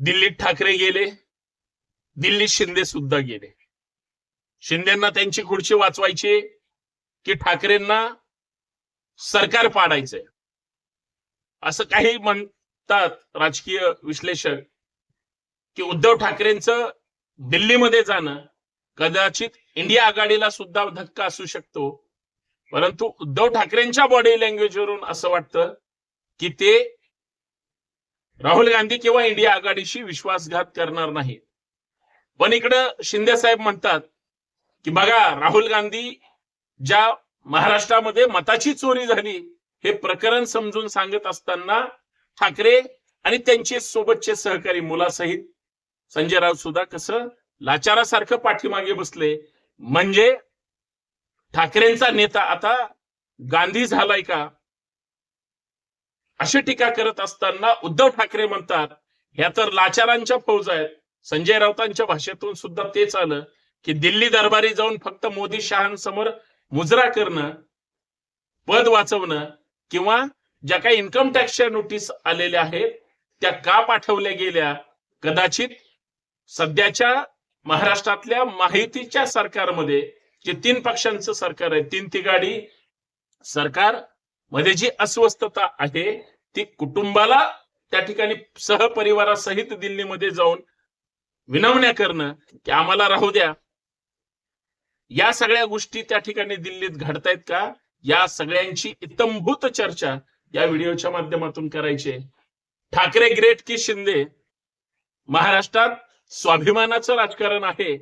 दिल्लीत ठाकरे गेले दिल्लीत शिंदे सुद्धा गेले. शिंदेना त्यांची खुर्ची वाचवायची की ठाकरेंना सरकार पाडायचंय? असं काही म्हणतात राजकीय विश्लेषक की उद्धव ठाकरेंचं दिल्लीमध्ये जाणं कदाचित इंडिया आघाडीला सुद्धा धक्का असू शकतो. परंतु उद्धव ठाकरेंच्या बॉडी लँग्वेजवरून असं वाटतं की ते राहुल गांधी किंवा इंडिया आघाडीशी विश्वासघात करणार नाही पण इकडं शिंदे साहेब म्हणतात की बघा राहुल गांधी ज्या महाराष्ट्रामध्ये मताची चोरी झाली हे प्रकरण समजून सांगत असताना ठाकरे आणि त्यांचे सोबतचे सहकारी मुलासहित संजय राऊत सुद्धा कसं लाचारासारखं पाठीमागे बसले. म्हणजे ठाकरेंचा नेता आता गांधी झालाय का? अशी टीका करत असताना उद्धव ठाकरे म्हणतात ह्या तर लाचारांच्या फौज आहेत. संजय राऊतांच्या भाषेतून सुद्धा तेच आलं की दिल्ली दरबारी जाऊन फक्त मोदी शहांसमोर मुजरा करणं पद वाचवणं किंवा ज्या काही इन्कम टॅक्सच्या नोटीस आलेल्या आहेत त्या का पाठवल्या गेल्या? कदाचित सध्याच्या महाराष्ट्रातल्या माहितीच्या सरकारमध्ये जे तीन पक्षांचं सरकार आहे तीन तिघाडी सरकार मध्ये जी अस्वस्थता आहे ती कुटुंबाला त्या ठिकाणी सहपरिवारासहित दिल्लीमध्ये जाऊन विनवण्या करणं की आम्हाला राहू द्या. या सगळ्या गोष्टी त्या ठिकाणी दिल्लीत घडतायत का? या सगळ्यांची इतंभूत चर्चा या व्हिडिओच्या माध्यमातून करायची ठाकरे ग्रेट की शिंदे? महाराष्ट्रात स्वाभिमानाचं राजकारण आहे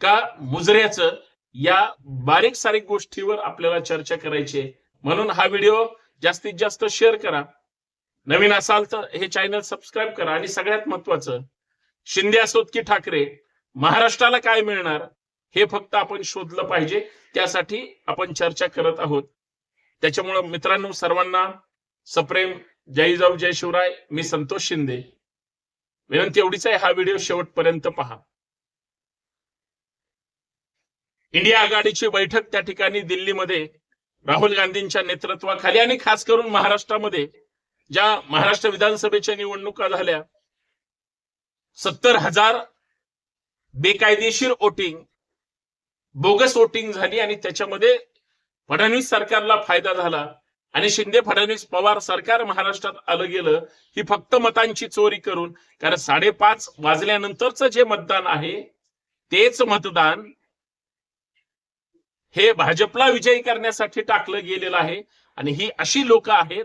का मुजऱ्याचं? या बारीक सारीक गोष्टीवर आपल्याला चर्चा करायची आहे. म्हणून हा व्हिडिओ जास्तीत जास्त शेअर करा. नवीन असाल तर हे चॅनल सबस्क्राईब करा आणि सगळ्यात महत्वाचं शिंदे असोत की ठाकरे महाराष्ट्राला काय मिळणार हे फक्त आपण शोधलं पाहिजे. त्यासाठी आपण चर्चा करत आहोत. त्याच्यामुळं मित्रांनो सर्वांना सप्रेम जय जाऊ जय शिवराय मी संतोष शिंदे. विनंती एवढीच आहे हा व्हिडिओ शेवटपर्यंत पहा. इंडिया आघाडीची बैठक त्या ठिकाणी दिल्लीमध्ये राहुल गांधींच्या नेतृत्वाखाली आणि खास करून महाराष्ट्रामध्ये ज्या महाराष्ट्र विधानसभेच्या निवडणुका झाल्या सत्तर हजार बेकायदेशीर वोटिंग बोगस वोटिंग झाली आणि त्याच्यामध्ये फडणवीस सरकारला फायदा झाला आणि शिंदे फडणवीस पवार सरकार महाराष्ट्रात आलं गेलं ही फक्त मतांची चोरी करून कारण साडेपाच वाजल्यानंतरच जे मतदान आहे तेच मतदान हे भाजपला विजयी करण्यासाठी टाकलं गेलेलं आहे. आणि ही अशी लोक आहेत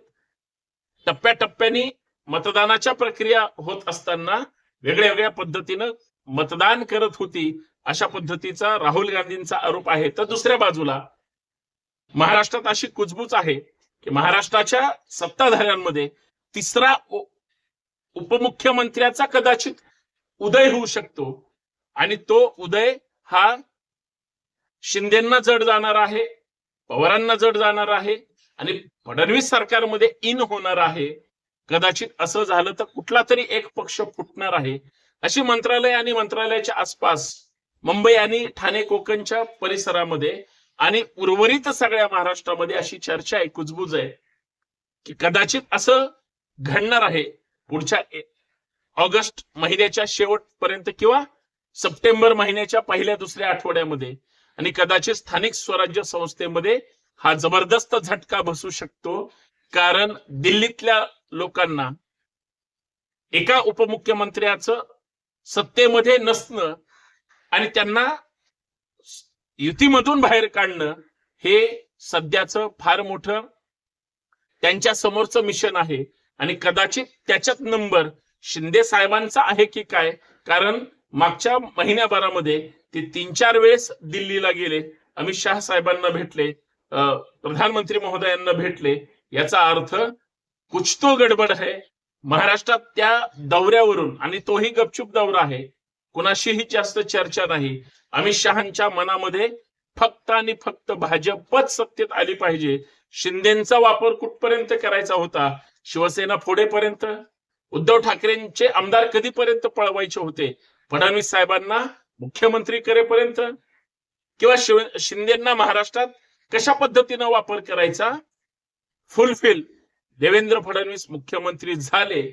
टप्प्याटप्प्याने मतदानाच्या प्रक्रिया होत असताना वेगळ्या वेगळ्या पद्धतीनं मतदान करत होती. अशा पद्धतीचा राहुल गांधींचा आरोप आहे. तर दुसऱ्या बाजूला महाराष्ट्रात अशी कुजबूज आहे की महाराष्ट्राच्या सत्ताधाऱ्यांमध्ये तिसरा उपमुख्यमंत्र्याचा कदाचित उदय होऊ शकतो. आणि तो उदय हा शिंदेना जड जाणार आहे पवारांना जड जाणार आहे आणि फडणवीस सरकारमध्ये इन होणार आहे. कदाचित असं झालं तर कुठला तरी एक पक्ष फुटणार आहे. अशी मंत्रालय आणि मंत्रालयाच्या आसपास मुंबई आणि ठाणे कोकणच्या परिसरामध्ये आणि उर्वरित सगळ्या महाराष्ट्रामध्ये अशी चर्चा आहे कुजबूज आहे की कदाचित असं घडणार आहे पुढच्या ए- ऑगस्ट महिन्याच्या शेवटपर्यंत किंवा सप्टेंबर महिन्याच्या पहिल्या दुसऱ्या आठवड्यामध्ये. आणि कदाचित स्थानिक स्वराज्य संस्थेमध्ये हा जबरदस्त झटका बसू शकतो. कारण दिल्लीतल्या लोकांना एका उपमुख्यमंत्र्याचं सत्तेमध्ये नसणं आणि त्यांना युतीमधून बाहेर काढणं हे सध्याचं फार मोठं त्यांच्या समोरचं मिशन आहे. आणि कदाचित त्याच्यात नंबर शिंदे साहेबांचा आहे की काय? कारण मागच्या महिन्याभरामध्ये ते तीन चार वेळेस दिल्लीला गेले. अमित शहा साहेबांना भेटले. प्रधानमंत्री महोदयांना भेटले. याचा अर्थ कुछ तो गडबड आहे महाराष्ट्रात त्या दौऱ्यावरून आणि तोही गपचूप दौरा आहे कुणाशीही जास्त चर्चा नाही. अमित शहांच्या मनामध्ये फक्त आणि फक्त भाजपच सत्तेत आली पाहिजे. शिंदेचा वापर कुठपर्यंत करायचा होता? शिवसेना फोडेपर्यंत उद्धव ठाकरेंचे आमदार कधीपर्यंत पळवायचे होते? फडणवीस साहेबांना मुख्यमंत्री करेपर्यंत किंवा शिव शिंदेना महाराष्ट्रात कशा पद्धतीनं वापर करायचा? फुलफिल देवेंद्र फडणवीस मुख्यमंत्री झाले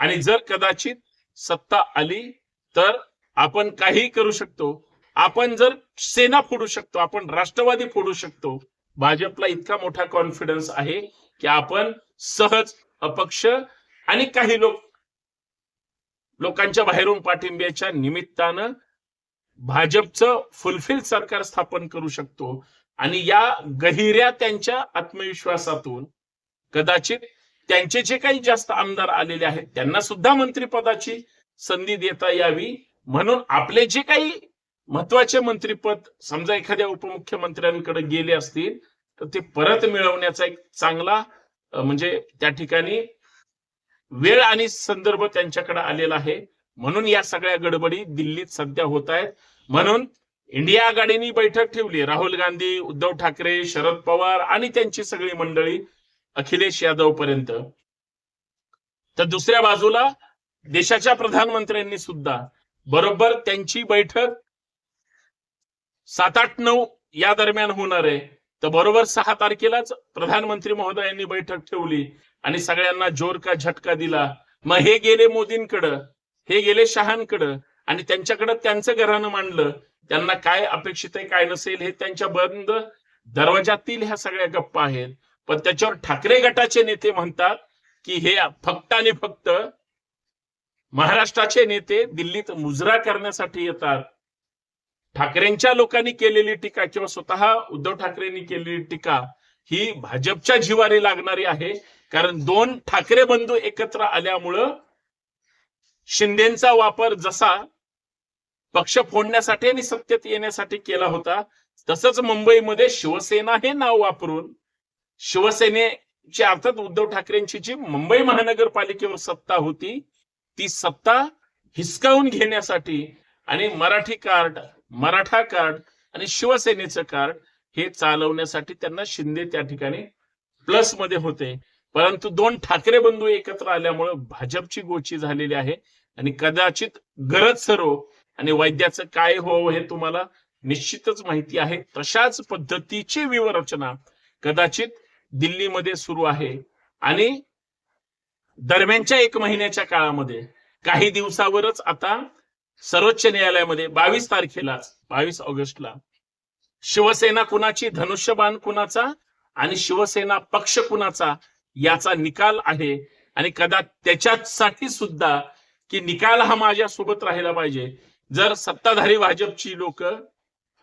आणि जर कदाचित सत्ता आली तर आपण काही करू शकतो. आपण जर सेना फोडू शकतो आपण राष्ट्रवादी फोडू शकतो. भाजपला इतका मोठा कॉन्फिडन्स आहे की आपण सहज अपक्ष आणि काही लोक लोकांच्या बाहेरून पाठिंब्याच्या निमित्तानं भाजपचं फुलफिल सरकार स्थापन करू शकतो. आणि या गहिऱ्या त्यांच्या आत्मविश्वासातून कदाचित त्यांचे जे काही जास्त आमदार आलेले आहेत त्यांना सुद्धा मंत्रिपदाची संधी देता यावी. म्हणून आपले जे काही महत्त्वाचे मंत्रीपद समजा एखाद्या उपमुख्यमंत्र्यांकडे गेले असतील तर ते परत मिळवण्याचा एक चांगला म्हणजे त्या ठिकाणी वेळ आणि संदर्भ त्यांच्याकडे आलेला आहे. म्हणून या सगळ्या गडबडी दिल्लीत सध्या होत आहेत. म्हणून इंडिया आघाडीने बैठक ठेवली. राहुल गांधी उद्धव ठाकरे शरद पवार आणि त्यांची सगळी मंडळी अखिलेश यादव पर्यंत तर दुसऱ्या बाजूला देशाच्या प्रधानमंत्र्यांनी सुद्धा बरोबर त्यांची बैठक सात आठ नऊ या दरम्यान होणार आहे. तर बरोबर सहा तारखेलाच प्रधानमंत्री महोदयांनी बैठक ठेवली. आणि सगळ्यांना जोर का झटका दिला? मग हे गेले मोदींकडं हे गेले शहांकडं आणि त्यांच्याकडं त्यांचं घरानं मांडलं. त्यांना काय अपेक्षित आहे काय नसेल हे त्यांच्या बंद दरवाजातील ह्या सगळ्या गप्पा आहेत. पण त्याच्यावर ठाकरे गटाचे नेते म्हणतात की हे फक्त आणि फक्त महाराष्ट्राचे नेते दिल्लीत मुजरा करण्यासाठी येतात. ठाकरेंच्या लोकांनी केलेली टीका किंवा स्वतः उद्धव ठाकरेंनी केलेली टीका ही भाजपच्या जिवारी लागणारी आहे. कारण दोन ठाकरे बंधू एकत्र आल्यामुळं शिंदेचा वापर जसा पक्ष फोडण्यासाठी आणि सत्तेत येण्यासाठी केला होता तसंच मुंबईमध्ये शिवसेना हे नाव वापरून शिवसेनेची अर्थात उद्धव ठाकरेंची जी मुंबई महानगरपालिकेवर सत्ता होती ती सत्ता हिसकावून घेण्यासाठी आणि मराठी कार्ड मराठा कार्ड आणि शिवसेनेचं कार्ड हे चालवण्यासाठी त्यांना शिंदे त्या ठिकाणी प्लसमध्ये होते. परंतु दोन ठाकरे बंधू एकत्र आल्यामुळे भाजपची गोची झालेली आहे आणि कदाचित गरज सरो आणि वैद्याचं काय होवं हे तुम्हाला निश्चितच माहिती आहे. तशाच पद्धतीची विवरचना कदाचित दिल्लीमध्ये सुरू आहे. आणि दरम्यानच्या एक महिन्याच्या काळामध्ये काही दिवसावरच आता सर्वोच्च न्यायालयामध्ये बावीस तारखेला बावीस ऑगस्टला शिवसेना कुणाची धनुष्यबाण कुणाचा आणि शिवसेना पक्ष कुणाचा याचा निकाल आहे. आणि कदा त्याच्यासाठी सुद्धा की निकाल हा माझ्या सोबत राहिला पाहिजे. जर सत्ताधारी भाजपची लोक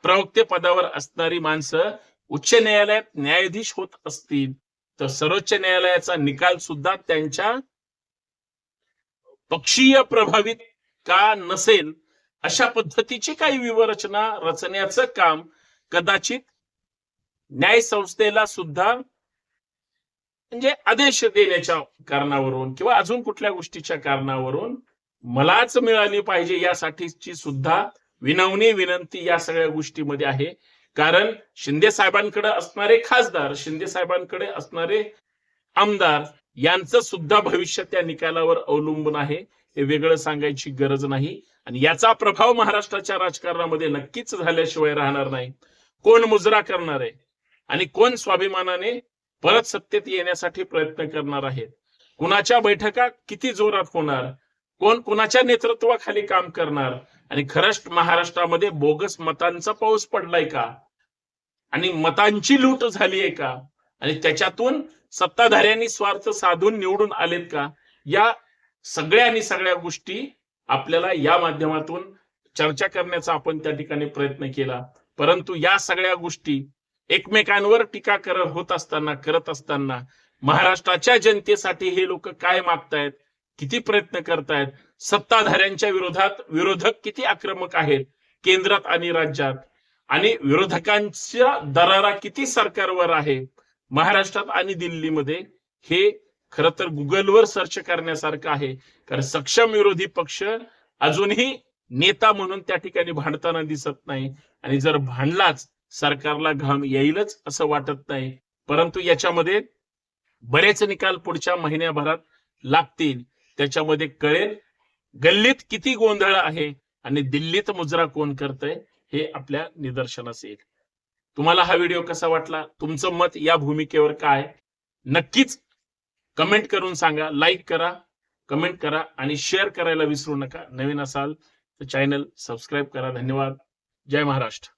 प्रवक्ते पदावर असणारी माणसं उच्च न्यायालयात न्यायाधीश होत असतील तर सर्वोच्च न्यायालयाचा निकाल सुद्धा त्यांच्या पक्षीय प्रभावित का नसेल अशा पद्धतीची काही विवरचना रचण्याचं काम कदाचित न्याय संस्थेला सुद्धा म्हणजे आदेश देण्याच्या कारणावरून किंवा अजून कुठल्या गोष्टीच्या कारणावरून मलाच मिळाली पाहिजे यासाठीची सुद्धा विनवणी विनंती या सगळ्या गोष्टीमध्ये आहे. कारण शिंदे साहेबांकडे असणारे खासदार शिंदे साहेबांकडे असणारे आमदार यांचं सुद्धा भविष्य त्या निकालावर अवलंबून आहे. हे वेगळं सांगायची गरज नाही. आणि याचा प्रभाव महाराष्ट्राच्या राजकारणामध्ये नक्कीच झाल्याशिवाय राहणार नाही. कोण मुजरा करणार आहे आणि कोण स्वाभिमानाने परत सत्तेत येण्यासाठी प्रयत्न करणार आहेत. कुणाच्या बैठका किती जोरात होणार? कोण कुणाच्या नेतृत्वाखाली काम करणार? आणि खरंच महाराष्ट्रामध्ये बोगस मतांचा पाऊस पडलाय का? आणि मतांची लूट झाली आहे का? आणि त्याच्यातून सत्ताधाऱ्यांनी स्वार्थ साधून निवडून आलेत का? या सगळ्या आणि सगळ्या गोष्टी आपल्याला या माध्यमातून चर्चा करण्याचा आपण त्या ठिकाणी प्रयत्न केला. परंतु या सगळ्या गोष्टी एकमेकांवर टीका करत होत असताना करत असताना महाराष्ट्राच्या जनतेसाठी हे लोक काय मागतायत? किती प्रयत्न करतायत? सत्ताधाऱ्यांच्या विरोधात विरोधक किती आक्रमक आहेत? केंद्रात आणि राज्यात. आणि विरोधकांच्या दरारा किती सरकारवर आहे? महाराष्ट्रात आणि दिल्लीमध्ये हे खर तर गुगलवर सर्च करण्यासारखं आहे. कारण सक्षम विरोधी पक्ष अजूनही नेता म्हणून त्या ठिकाणी भांडताना दिसत नाही. आणि जर भांडलाच सरकारला घाम येईलच असं वाटत नाही. परंतु याच्यामध्ये बरेच निकाल पुढच्या महिन्याभरात लागतील. त्याच्यामध्ये कळेल गल्लीत किती गोंधळ आहे आणि दिल्लीत मुजरा कोण करतय हे आपल्या निदर्शनास येईल. तुम्हाला हा व्हिडिओ कसा वाटला? तुमचं मत या भूमिकेवर काय? नक्कीच कमेंट करून सांगा लाईक करा कमेंट करा आणि शेअर करायला विसरू नका. नवीन असाल तर चॅनल सबस्क्राईब करा. धन्यवाद. जय महाराष्ट्र.